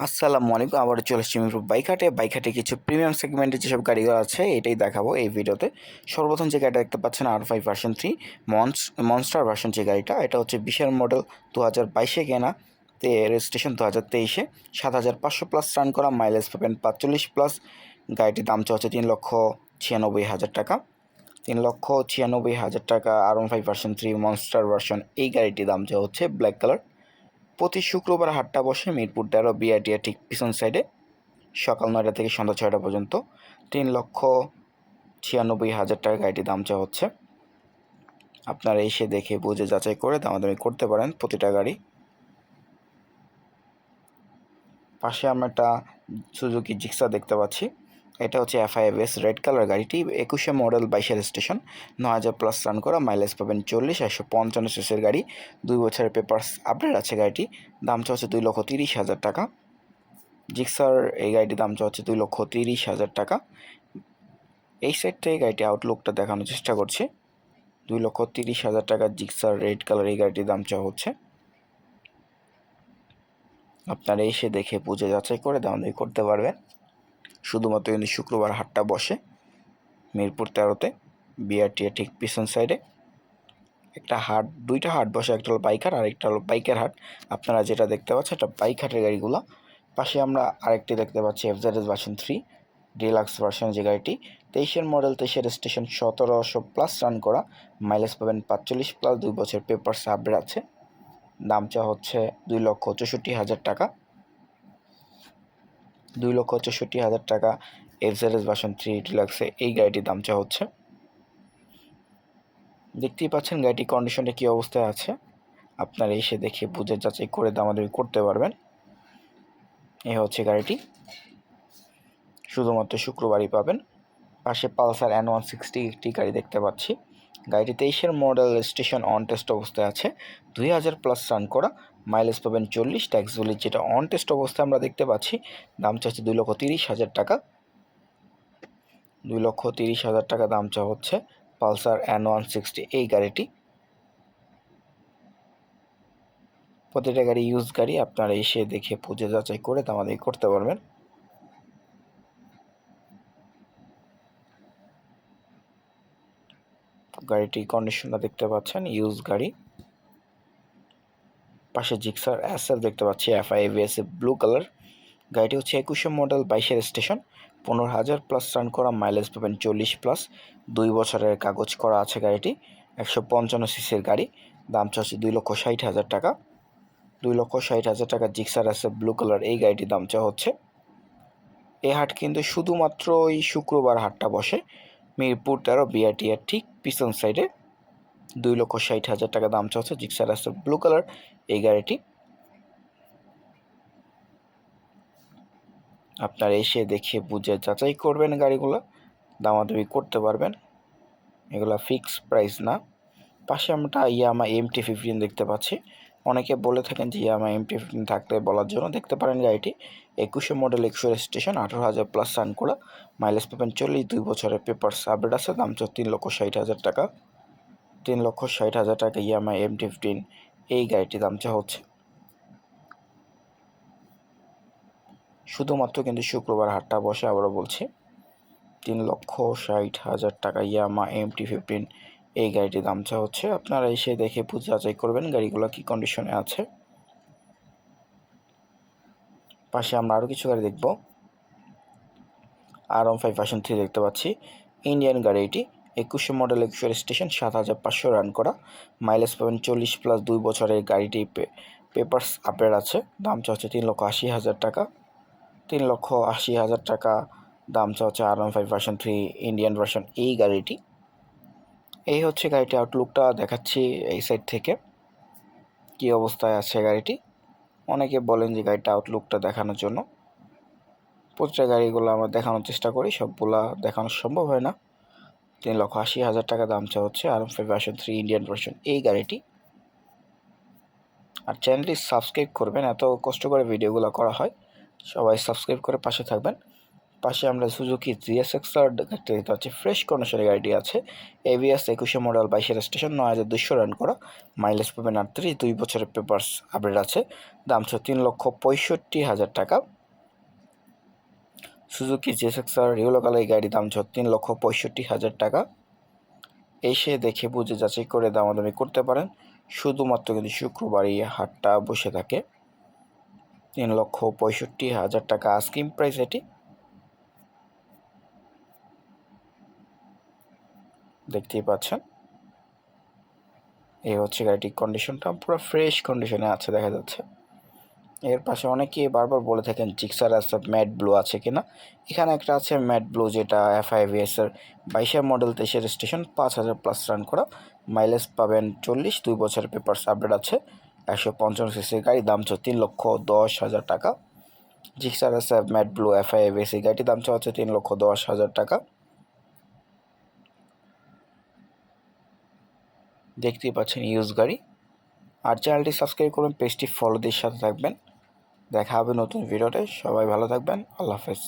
আসসালামু আলাইকুম আবার চলে এসেছি মিরপুর বাইক হাটে বাইক হাটে কিছু প্রিমিয়াম সেগমেন্টের যেসব গাড়িগুলো আছে, এটাই দেখাবো এই ভিডিওতে। সর্বপ্রথম যে গাড়িটা দেখতে পাচ্ছেন আর ফাইভ ভার্সন থ্রি মনস মনস্টার ভার্সন যে গাড়িটা, এটা হচ্ছে বিশের মডেল দু হাজার বাইশে কেনা। তে রেজিস্ট্রেশন দু হাজার তেইশে। সাত হাজার পাঁচশো প্লাস রান করা মাইলেজ পাবেন পাঁচচল্লিশ প্লাস গাড়িটির দাম হচ্ছে তিন লক্ষ ছিয়ানব্বই হাজার টাকা। তিন লক্ষ ছিয়ানব্বই হাজার টাকা R five version three monster version এই গাড়িটির দাম যা হচ্ছে ব্ল্যাক কালার প্রতি শুক্রবার হাটটা বসে মিরপুর তেরো বিআরটিআর ঠিক পিছন সাইডে সকাল নয়টা থেকে সন্ধ্যা ছয়টা পর্যন্ত। তিন লক্ষ ছিয়ানব্বই হাজার টাকা গাড়িটির দাম চা হচ্ছে। আপনারা এসে দেখে, বুঝে, যাচাই করে দামাদামি করতে পারেন প্রতিটা গাড়ি। পাশে আমরা একটা সুজুকি জিক্সা দেখতে পাচ্ছি। এটা হচ্ছে এফআইএস রেড কালার গাড়িটি, একুশে মডেল বাইশের স্টেশন ন হাজার প্লাস রান করা মাইলেজ পাবেন চল্লিশ, একশো পঞ্চান্ন সিসের গাড়ি। দুই বছরের পেপার্স আপডেট আছে গাড়িটি, দাম হচ্ছে দুই লক্ষ তিরিশ হাজার টাকা। জিক্সার এই গাড়িটির দাম হচ্ছে দুই লক্ষ তিরিশ হাজার টাকা। এই সাইড থেকে গাড়িটি আউটলুকটা দেখানোর চেষ্টা করছি। দুই লক্ষ তিরিশ হাজার টাকা জিক্সার রেড কালার এই গাড়িটির দাম চাওয়া হচ্ছে। আপনারা এসে দেখে বুঝে যাচাই করে দাম করতে পারবেন। শুধুমাত্র কিন্তু শুক্রবার হাটটা বসে মিরপুর তেরোতে, বিআরটিএ ঠিক পিছন সাইডে। একটা হাট, দুইটা হাট বসে, একটা হলো বাইক হাট আর একটা হলো বাইকের হাট। আপনারা যেটা দেখতে পাচ্ছেন, এটা বাইক হাটের গাড়িগুলো। পাশে আমরা আরেকটি দেখতে পাচ্ছি, FZS version three deluxe version যে গাড়িটি। তেইশের মডেল তেইশের স্টেশন সতেরোশো প্লাস রান করা। মাইলেজ পাবেন পাঁচচল্লিশ প্লাস দুই বছর পেপার আপডেট আছে। দামটা হচ্ছে দুই লক্ষ চৌষট্টি হাজার টাকা। দুই লক্ষ চৌষট্টি হাজার টাকা এফজেডএস ভার্সন থ্রি ডিলাক্সে এই গাড়িটির দাম চা হচ্ছে। দেখতেই পাচ্ছেন গাড়িটির কন্ডিশনটা কী অবস্থায় আছে। আপনারা এসে দেখে বুঝে যাচাই করে দামাদামি করতে পারবেন। এ হচ্ছে গাড়িটি। শুধুমাত্র শুক্রবারই পাবেন। পাশে পালসার এন ওয়ান সিক্সটি একটি গাড়ি দেখতে পাচ্ছি। গাড়িটি তেইশের মডেল স্টেশন অন টেস্ট অবস্থায় আছে। দুই হাজার প্লাস রান করা মাইলেজ পাবেন চল্লিশ ট্যাক্স বলি যেটা অন টেস্ট অবস্থায় আমরা দেখতে পাচ্ছি। দাম চাচ্ছে দুই লক্ষ তিরিশ হাজার টাকা। দুই লক্ষ তিরিশ হাজার টাকা দাম চা হচ্ছে পালসার এন ওয়ান সিক্সটি এই গাড়িটি। প্রতিটা গাড়ি ইউজ গাড়ি, আপনারা এসে দেখে পুজো যাচাই করে তো দামাদামি করতে পারবেন। গাড়িটি কন্ডিশনটা দেখতে পাচ্ছেন ইউজ গাড়ি। পাশে জিক্সার এসএফ দেখতে পাচ্ছি F FI AVS blue colour গাড়িটি হচ্ছে একুশে মডেল বাইশের স্টেশন পনেরো হাজার প্লাস রান করা মাইলেজ পাবেন চল্লিশ প্লাস দুই বছরের কাগজ করা আছে গাড়িটি, একশো পঞ্চান্ন সিসির গাড়ি। দাম চাচ্ছে দুই লক্ষ ষাট হাজার টাকা। দুই লক্ষ ষাট হাজার টাকা জিক্সার আছে ব্লু কালার এই গাড়িটির দাম চা হচ্ছে। এই হাট কিন্তু শুধুমাত্র ওই শুক্রবার হাটটা বসে। মিরপুর, তেরো, বিআরটিআর ঠিক পিছন সাইডে দুই লক্ষ ষাট হাজার টাকা দাম চাচ্ছে জিক্সার আছে ব্লু কালার এই গাড়িটি। আপনারা এসে দেখে বুঝে যাচাই করবেন গাড়িগুলো, দামাদামি করতে পারবেন। এগুলো ফিক্স প্রাইস না। পাশে আমরা ইয়ামা এম টি ফিফটিন দেখতে পাচ্ছি। অনেকে বলে থাকেন যে ইয়ামা এম টি ফিফটিন থাকলে বলার জন্য। দেখতে পারেন গাড়িটি। একুশে মডেল একশো স্টেশন আঠারো হাজার প্লাস রান করা মাইলেজ পাবেন চল্লিশ দুই বছরের পেপার আপডেট আছে, দাম চল তিন লক্ষ ষাট হাজার টাকা। তিন লক্ষ ষাট হাজার টাকা ইয়ামা এম ফিফটিন এই গাড়িটির দাম চা হচ্ছে। শুধুমাত্র কিন্তু শুক্রবার হাটটা বসে আবারও বলছি, তিন লক্ষ ষাট হাজার টাকা ইয়ামা এম টি ফিফটিন এই গাড়িটির দাম চা হচ্ছে, আপনারা এসে দেখে বুঝে যাচাই করবেন গাড়িগুলো কী কন্ডিশনে আছে। পাশে আমরা আরও কিছু গাড়ি দেখব। R one five version three দেখতে পাচ্ছি। ইন্ডিয়ান গাড়ি এটি। একুশে মডেল একুশের স্টেশন সাত হাজার পাঁচশো রান করা। মাইলেজ পাবেন চল্লিশ প্লাস দুই বছরের গাড়িটি পেপার্স আপডেট আছে। দাম চা হচ্ছে তিন লক্ষ আশি হাজার টাকা। তিন লক্ষ আশি হাজার টাকা। দাম চা হচ্ছে R one five version three Indian version এই গাড়িটি। এই হচ্ছে গাড়িটি আউটলুকটা দেখাচ্ছি এই সাইড থেকে। কী অবস্থায় আছে গাড়িটি? অনেকে বলেন যে গাড়িটা আউটলুকটা দেখানোর জন্য। প্রতিটা গাড়িগুলো আমরা দেখানোর চেষ্টা করি, সবগুলা দেখানো সম্ভব হয় না। তিন লক্ষ আশি হাজার টাকা দাম চা হচ্ছে R version three Indian version এই গাড়িটি। আর চ্যানেলটি সাবস্ক্রাইব করবেন, এত কষ্ট করে ভিডিওগুলো করা হয়। সবাই সাবস্ক্রাইব করে পাশে থাকবেন। পাশে আমরা সুজুকি জিএসএক্স আর গাড়িটা দেখতে পাচ্ছি। ফ্রেশ কন্ডিশনের গাড়িটি আছে। এভিএস একুশে মডেল বাইশের স্টেশন নয় হাজার দুশো রান করা। মাইলেজ পাবেন আটত্রিশ, দুই বছরের পেপার্স আপডেট আছে। দাম ছিল তিন লক্ষ পঁয়ষট্টি হাজার টাকা। Suzuki G S X R রিওলো colour এই গাড়ির দাম ছিল তিন লক্ষ পঁয়ষট্টি হাজার টাকা। এসে দেখে বুঝে যাচাই করে দামাদামি করতে পারেন। শুধুমাত্র কিন্তু শুক্রবারই হাটটা বসে থাকে। তিন লক্ষ পঁয়ষট্টি হাজার টাকা আস্কিম প্রাইস এটি। দেখতেই পাচ্ছেন। এই হচ্ছে গাড়িটির কন্ডিশনটা পুরো ফ্রেশ কন্ডিশনে আছে দেখা যাচ্ছে। এর পাশে অনেকেই বারবার বলে থাকেন জিক্সার আছে ম্যাট ব্লু আছে কিনা? এখানে একটা আছে ম্যাট ব্লু যেটা এফ আই এর বাইশের মডেল তেইশের স্টেশন পাঁচ হাজার প্লাস রান করা। মাইলেজ পাবেন চল্লিশ, দুই বছরের পেপারস আপডেট আছে। একশো পঞ্চান্ন সিসির গাড়ি, দাম হচ্ছে তিন লক্ষ দশ হাজার টাকা। জিক্সার আছে ম্যাট ব্লু এফ আই গাড়িটির দাম হচ্ছে তিন লক্ষ দশ হাজার টাকা। দেখতেই পাচ্ছেন ইউজ গাড়ি। আর চ্যানেলটি সাবস্ক্রাইব করুন পেজটি ফলোদের সাথে থাকবেন। দেখা হবে নতুন ভিডিওতে সবাই ভালো থাকবেন। আল্লাহ হাফেজ।